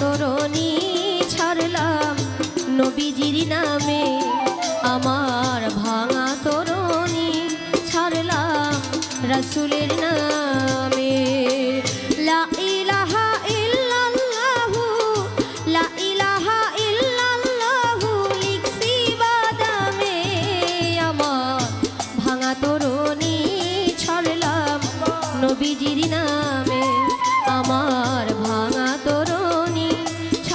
তরণী ছাড়লাম নবীজির নামে। আমার ভাঙা তরণী ছাড়লাম রাসুলের নাম।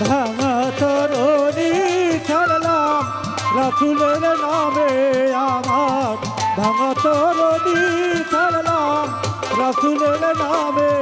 ভাঙা তরণি ছাড়লাম রাসুলের নামে আমার ভাঙা তরণি ছাড়লাম রাসুলের নামে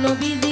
no busy.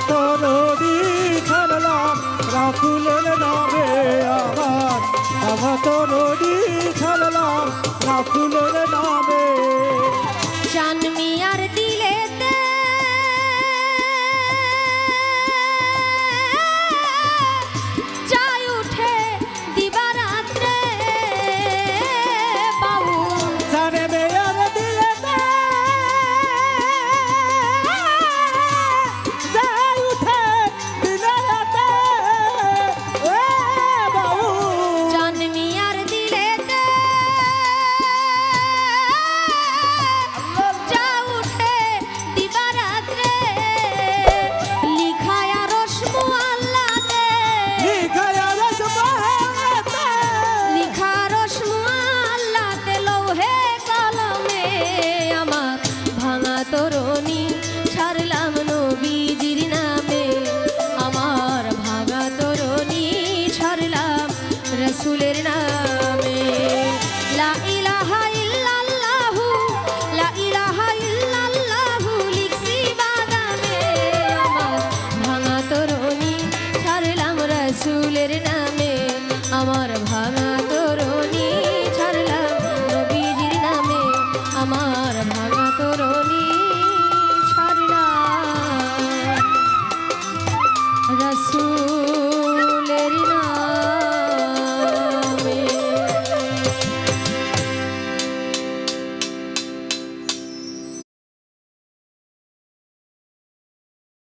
কত নদী ছাড়লাম রাখুলের নামে আমার। কত নদী ছাড়লাম রাখুলের নামে। জানম রাসুলের নাম।